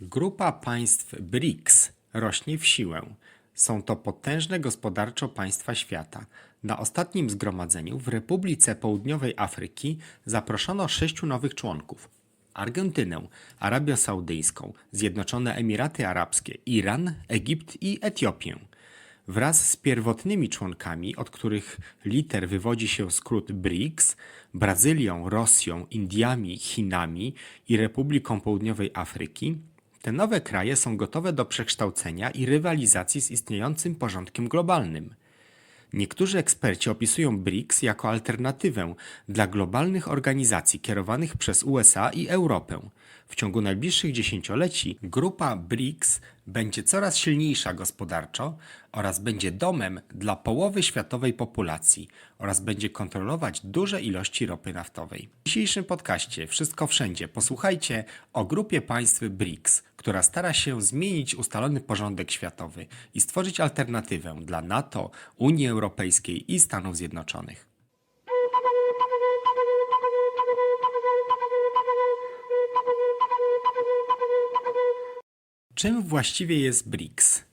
Grupa państw BRICS rośnie w siłę. Są to potężne gospodarczo państwa świata. Na ostatnim zgromadzeniu w Republice Południowej Afryki zaproszono sześciu nowych członków. Argentynę, Arabię Saudyjską, Zjednoczone Emiraty Arabskie, Iran, Egipt i Etiopię. Wraz z pierwotnymi członkami, od których liter wywodzi się skrót BRICS, Brazylią, Rosją, Indiami, Chinami i Republiką Południowej Afryki, te nowe kraje są gotowe do przekształcenia i rywalizacji z istniejącym porządkiem globalnym. Niektórzy eksperci opisują BRICS jako alternatywę dla globalnych organizacji kierowanych przez USA i Europę. W ciągu najbliższych dziesięcioleci grupa BRICS będzie coraz silniejsza gospodarczo oraz będzie domem dla połowy światowej populacji oraz będzie kontrolować duże ilości ropy naftowej. W dzisiejszym podcaście Wszystko Wszędzie posłuchajcie o grupie państw BRICS, która stara się zmienić ustalony porządek światowy i stworzyć alternatywę dla NATO, Unii Europejskiej i Stanów Zjednoczonych. Czym właściwie jest BRICS?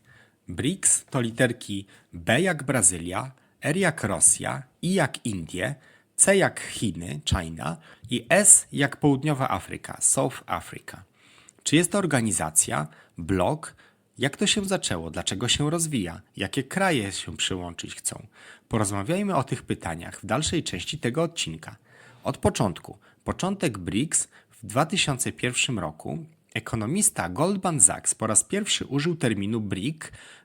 BRICS to literki B jak Brazylia, R jak Rosja, I jak Indie, C jak Chiny, China i S jak Południowa Afryka, South Africa. Czy jest to organizacja, blok? Jak to się zaczęło? Dlaczego się rozwija? Jakie kraje się przyłączyć chcą? Porozmawiajmy o tych pytaniach w dalszej części tego odcinka. Od początku. Początek BRICS w 2001 roku Ekonomista Goldman Sachs po raz pierwszy użył terminu BRIC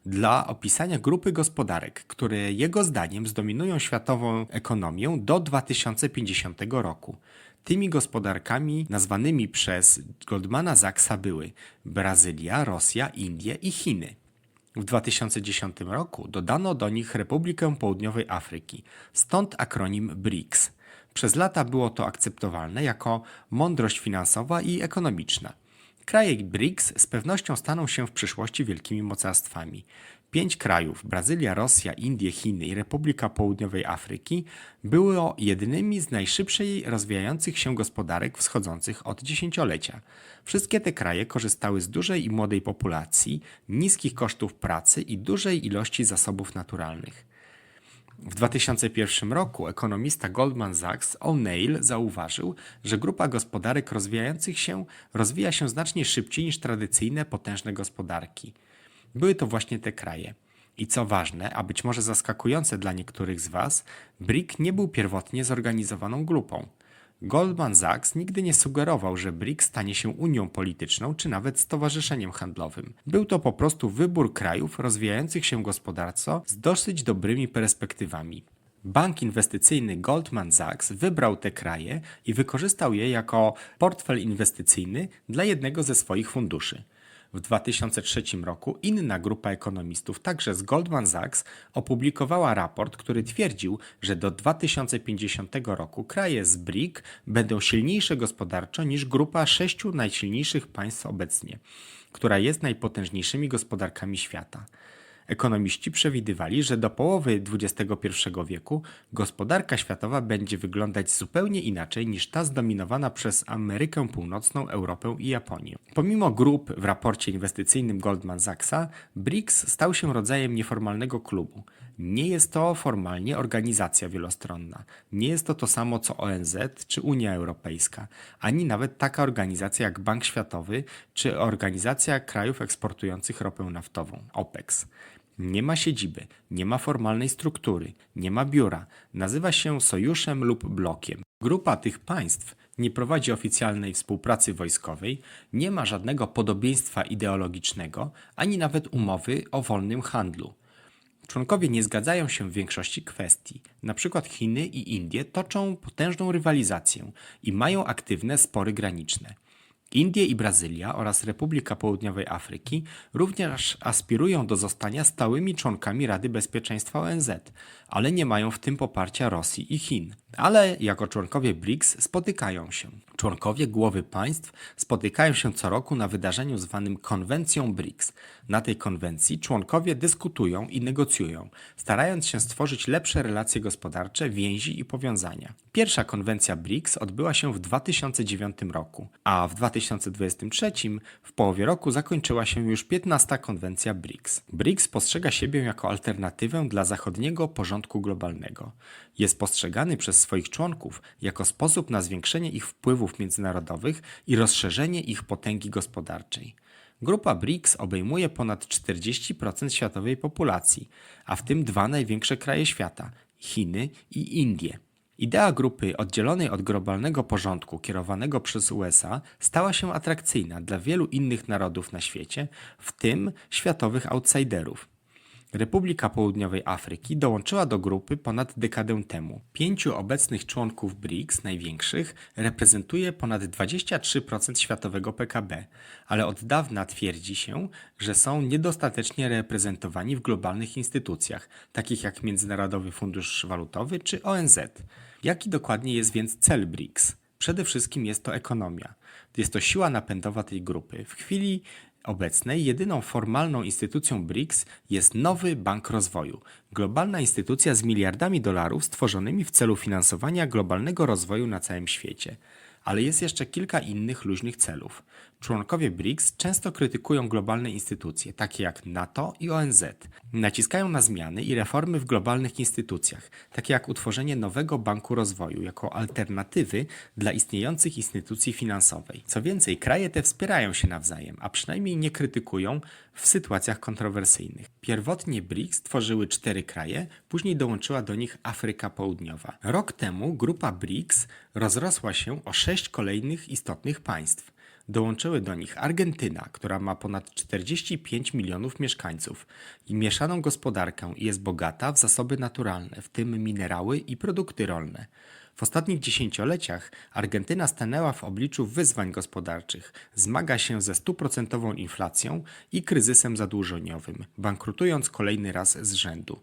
dla opisania grupy gospodarek, które jego zdaniem zdominują światową ekonomię do 2050 roku. Tymi gospodarkami nazwanymi przez Goldmana Sachsa były Brazylia, Rosja, Indie i Chiny. W 2010 roku dodano do nich Republikę Południowej Afryki, stąd akronim BRICS. Przez lata było to akceptowalne jako mądrość finansowa i ekonomiczna. Kraje BRICS z pewnością staną się w przyszłości wielkimi mocarstwami. Pięć krajów Brazylia, Rosja, Indie, Chiny i Republika Południowej Afryki było jednymi z najszybciej rozwijających się gospodarek wschodzących od dziesięciolecia. Wszystkie te kraje korzystały z dużej i młodej populacji, niskich kosztów pracy i dużej ilości zasobów naturalnych. W 2001 roku ekonomista Goldman Sachs O'Neill zauważył, że grupa gospodarek rozwijających się rozwija się znacznie szybciej niż tradycyjne potężne gospodarki. Były to właśnie te kraje. I co ważne, a być może zaskakujące dla niektórych z Was, BRIC nie był pierwotnie zorganizowaną grupą. Goldman Sachs nigdy nie sugerował, że BRICS stanie się unią polityczną czy nawet stowarzyszeniem handlowym. Był to po prostu wybór krajów rozwijających się gospodarczo z dosyć dobrymi perspektywami. Bank inwestycyjny Goldman Sachs wybrał te kraje i wykorzystał je jako portfel inwestycyjny dla jednego ze swoich funduszy. W 2003 roku inna grupa ekonomistów, także z Goldman Sachs, opublikowała raport, który twierdził, że do 2050 roku kraje z BRIC będą silniejsze gospodarczo niż grupa sześciu najsilniejszych państw obecnie, która jest najpotężniejszymi gospodarkami świata. Ekonomiści przewidywali, że do połowy XXI wieku gospodarka światowa będzie wyglądać zupełnie inaczej niż ta zdominowana przez Amerykę Północną, Europę i Japonię. Pomimo grup w raporcie inwestycyjnym Goldman Sachsa, BRICS stał się rodzajem nieformalnego klubu. Nie jest to formalnie organizacja wielostronna. Nie jest to to samo co ONZ czy Unia Europejska, ani nawet taka organizacja jak Bank Światowy czy Organizacja Krajów Eksportujących Ropę Naftową OPEX. Nie ma siedziby, nie ma formalnej struktury, nie ma biura, nazywa się sojuszem lub blokiem. Grupa tych państw nie prowadzi oficjalnej współpracy wojskowej, nie ma żadnego podobieństwa ideologicznego, ani nawet umowy o wolnym handlu. Członkowie nie zgadzają się w większości kwestii. Na przykład Chiny i Indie toczą potężną rywalizację i mają aktywne spory graniczne. Indie i Brazylia oraz Republika Południowej Afryki również aspirują do zostania stałymi członkami Rady Bezpieczeństwa ONZ, ale nie mają w tym poparcia Rosji i Chin. Ale jako członkowie BRICS spotykają się. Członkowie głowy państw spotykają się co roku na wydarzeniu zwanym Konwencją BRICS. Na tej konwencji członkowie dyskutują i negocjują, starając się stworzyć lepsze relacje gospodarcze, więzi i powiązania. Pierwsza konwencja BRICS odbyła się w 2009 roku, a w 2023 w połowie roku zakończyła się już 15. konwencja BRICS. BRICS postrzega siebie jako alternatywę dla zachodniego porządku globalnego. Jest postrzegany przez swoich członków jako sposób na zwiększenie ich międzynarodowych i rozszerzenie ich potęgi gospodarczej. Grupa BRICS obejmuje ponad 40% światowej populacji, a w tym dwa największe kraje świata Chiny i Indie. Idea grupy oddzielonej od globalnego porządku kierowanego przez USA stała się atrakcyjna dla wielu innych narodów na świecie, w tym światowych outsiderów. Republika Południowej Afryki dołączyła do grupy ponad dekadę temu. Pięciu obecnych członków BRICS, największych, reprezentuje ponad 23% światowego PKB, ale od dawna twierdzi się, że są niedostatecznie reprezentowani w globalnych instytucjach, takich jak Międzynarodowy Fundusz Walutowy czy ONZ. Jaki dokładnie jest więc cel BRICS? Przede wszystkim jest to ekonomia. Jest to siła napędowa tej grupy. W chwili obecnej jedyną formalną instytucją BRICS jest nowy Bank Rozwoju, globalna instytucja z miliardami dolarów stworzonymi w celu finansowania globalnego rozwoju na całym świecie. Ale jest jeszcze kilka innych luźnych celów. Członkowie BRICS często krytykują globalne instytucje, takie jak NATO i ONZ. Naciskają na zmiany i reformy w globalnych instytucjach, takie jak utworzenie nowego banku rozwoju jako alternatywy dla istniejących instytucji finansowej. Co więcej, kraje te wspierają się nawzajem, a przynajmniej nie krytykują w sytuacjach kontrowersyjnych. Pierwotnie BRICS tworzyły cztery kraje, później dołączyła do nich Afryka Południowa. Rok temu grupa BRICS rozrosła się o sześć kolejnych istotnych państw. Dołączyły do nich Argentyna, która ma ponad 45 milionów mieszkańców i mieszaną gospodarkę i jest bogata w zasoby naturalne, w tym minerały i produkty rolne. W ostatnich dziesięcioleciach Argentyna stanęła w obliczu wyzwań gospodarczych, zmaga się ze stuprocentową inflacją i kryzysem zadłużeniowym, bankrutując kolejny raz z rzędu.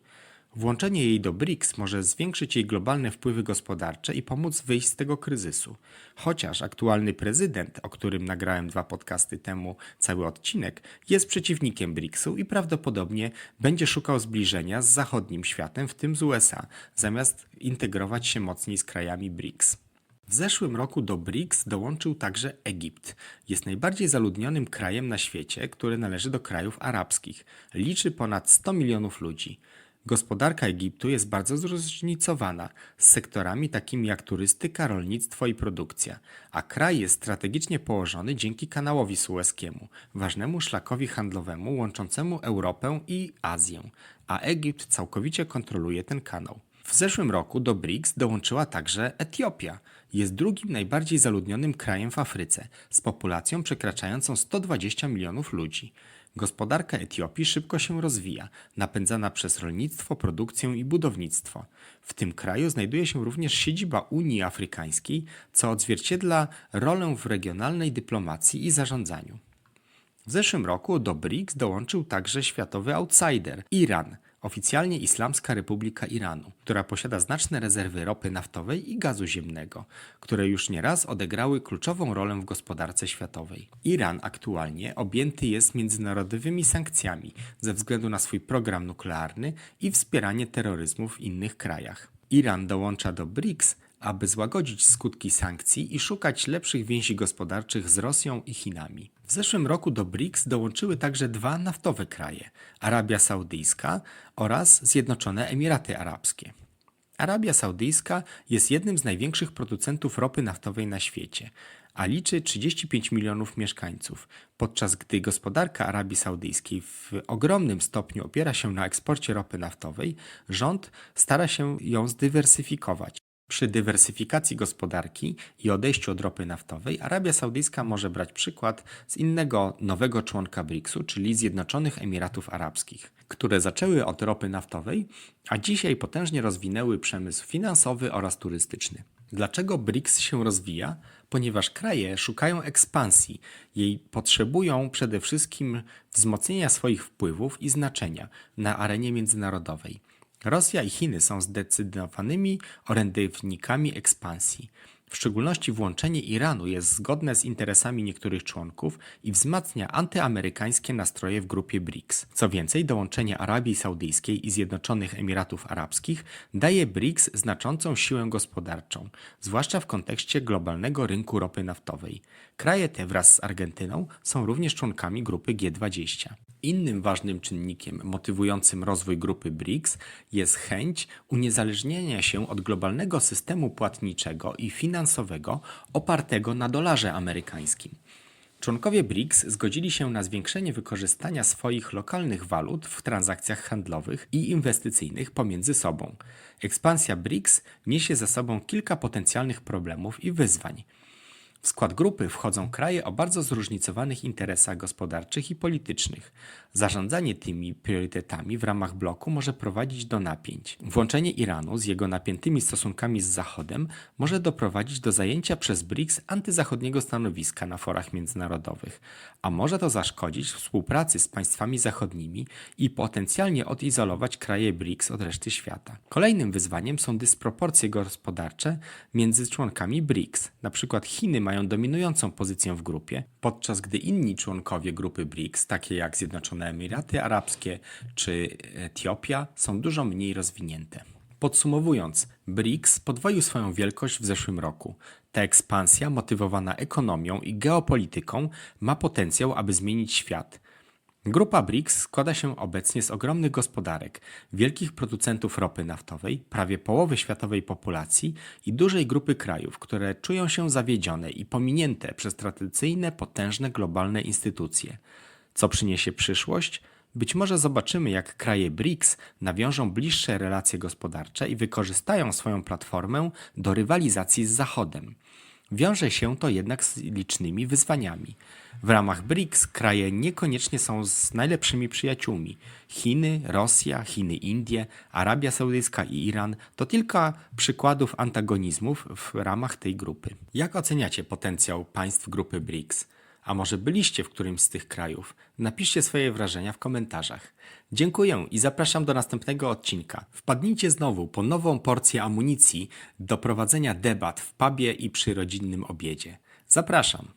Włączenie jej do BRICS może zwiększyć jej globalne wpływy gospodarcze i pomóc wyjść z tego kryzysu. Chociaż aktualny prezydent, o którym nagrałem dwa podcasty temu cały odcinek, jest przeciwnikiem BRICS-u i prawdopodobnie będzie szukał zbliżenia z zachodnim światem, w tym z USA, zamiast integrować się mocniej z krajami BRICS. W zeszłym roku do BRICS dołączył także Egipt. Jest najbardziej zaludnionym krajem na świecie, który należy do krajów arabskich. Liczy ponad 100 milionów ludzi. Gospodarka Egiptu jest bardzo zróżnicowana, z sektorami takimi jak turystyka, rolnictwo i produkcja, a kraj jest strategicznie położony dzięki kanałowi sueskiemu, ważnemu szlakowi handlowemu łączącemu Europę i Azję, a Egipt całkowicie kontroluje ten kanał. W zeszłym roku do BRICS dołączyła także Etiopia. Jest drugim najbardziej zaludnionym krajem w Afryce, z populacją przekraczającą 120 milionów ludzi. Gospodarka Etiopii szybko się rozwija, napędzana przez rolnictwo, produkcję i budownictwo. W tym kraju znajduje się również siedziba Unii Afrykańskiej, co odzwierciedla rolę w regionalnej dyplomacji i zarządzaniu. W zeszłym roku do BRICS dołączył także światowy outsider Iran, oficjalnie Islamska Republika Iranu, która posiada znaczne rezerwy ropy naftowej i gazu ziemnego, które już nieraz odegrały kluczową rolę w gospodarce światowej. Iran aktualnie objęty jest międzynarodowymi sankcjami ze względu na swój program nuklearny i wspieranie terroryzmu w innych krajach. Iran dołącza do BRICS aby złagodzić skutki sankcji i szukać lepszych więzi gospodarczych z Rosją i Chinami. W zeszłym roku do BRICS dołączyły także dwa naftowe kraje Arabia Saudyjska oraz Zjednoczone Emiraty Arabskie. Arabia Saudyjska jest jednym z największych producentów ropy naftowej na świecie, a liczy 35 milionów mieszkańców, podczas gdy gospodarka Arabii Saudyjskiej w ogromnym stopniu opiera się na eksporcie ropy naftowej, rząd stara się ją zdywersyfikować. Przy dywersyfikacji gospodarki i odejściu od ropy naftowej Arabia Saudyjska może brać przykład z innego nowego członka BRICS-u, czyli Zjednoczonych Emiratów Arabskich, które zaczęły od ropy naftowej, a dzisiaj potężnie rozwinęły przemysł finansowy oraz turystyczny. Dlaczego BRICS się rozwija? Ponieważ kraje szukają ekspansji, jej potrzebują przede wszystkim wzmocnienia swoich wpływów i znaczenia na arenie międzynarodowej. Rosja i Chiny są zdecydowanymi orędownikami ekspansji. W szczególności włączenie Iranu jest zgodne z interesami niektórych członków i wzmacnia antyamerykańskie nastroje w grupie BRICS. Co więcej, dołączenie Arabii Saudyjskiej i Zjednoczonych Emiratów Arabskich daje BRICS znaczącą siłę gospodarczą, zwłaszcza w kontekście globalnego rynku ropy naftowej. Kraje te wraz z Argentyną są również członkami grupy G20. Innym ważnym czynnikiem motywującym rozwój grupy BRICS jest chęć uniezależnienia się od globalnego systemu płatniczego i finansowego opartego na dolarze amerykańskim. Członkowie BRICS zgodzili się na zwiększenie wykorzystania swoich lokalnych walut w transakcjach handlowych i inwestycyjnych pomiędzy sobą. Ekspansja BRICS niesie za sobą kilka potencjalnych problemów i wyzwań. W skład grupy wchodzą kraje o bardzo zróżnicowanych interesach gospodarczych i politycznych. Zarządzanie tymi priorytetami w ramach bloku może prowadzić do napięć. Włączenie Iranu z jego napiętymi stosunkami z Zachodem może doprowadzić do zajęcia przez BRICS antyzachodniego stanowiska na forach międzynarodowych, a może to zaszkodzić współpracy z państwami zachodnimi i potencjalnie odizolować kraje BRICS od reszty świata. Kolejnym wyzwaniem są dysproporcje gospodarcze między członkami BRICS. Przykład Chiny mają dominującą pozycję w grupie, podczas gdy inni członkowie grupy BRICS, takie jak Zjednoczone Emiraty Arabskie czy Etiopia, są dużo mniej rozwinięte. Podsumowując, BRICS podwoił swoją wielkość w zeszłym roku. Ta ekspansja, motywowana ekonomią i geopolityką, ma potencjał, aby zmienić świat. Grupa BRICS składa się obecnie z ogromnych gospodarek, wielkich producentów ropy naftowej, prawie połowy światowej populacji i dużej grupy krajów, które czują się zawiedzione i pominięte przez tradycyjne, potężne globalne instytucje. Co przyniesie przyszłość? Być może zobaczymy, jak kraje BRICS nawiążą bliższe relacje gospodarcze i wykorzystają swoją platformę do rywalizacji z Zachodem. Wiąże się to jednak z licznymi wyzwaniami. W ramach BRICS kraje niekoniecznie są z najlepszymi przyjaciółmi. Chiny, Rosja, Chiny, Indie, Arabia Saudyjska i Iran to kilka przykładów antagonizmów w ramach tej grupy. Jak oceniacie potencjał państw grupy BRICS? A może byliście w którymś z tych krajów? Napiszcie swoje wrażenia w komentarzach. Dziękuję i zapraszam do następnego odcinka. Wpadnijcie znowu po nową porcję amunicji do prowadzenia debat w pubie i przy rodzinnym obiedzie. Zapraszam.